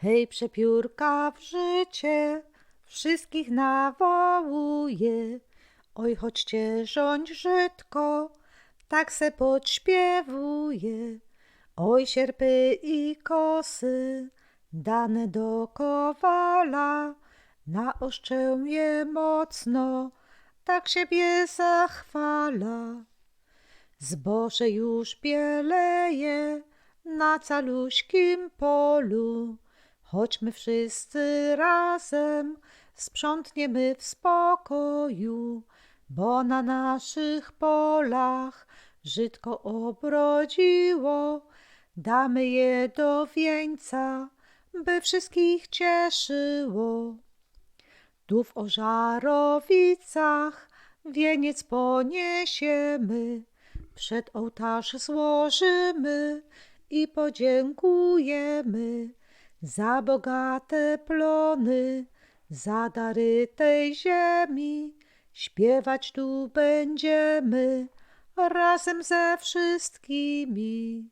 Hej, przepiórka w życie, wszystkich nawołuje. Oj, chodźcie rządź żydko, tak se podśpiewuje. Oj, sierpy i kosy, dane do kowala, naoszczę je mocno, tak siebie zachwala. Zboże już bieleje na caluśkim polu. Chodźmy wszyscy razem, sprzątniemy w spokoju, bo na naszych polach żytko obrodziło. Damy je do wieńca, by wszystkich cieszyło. Tu w ożarowicach wieniec poniesiemy, przed ołtarz złożymy i podziękujemy za bogate plony, za dary tej ziemi. Śpiewać tu będziemy razem ze wszystkimi.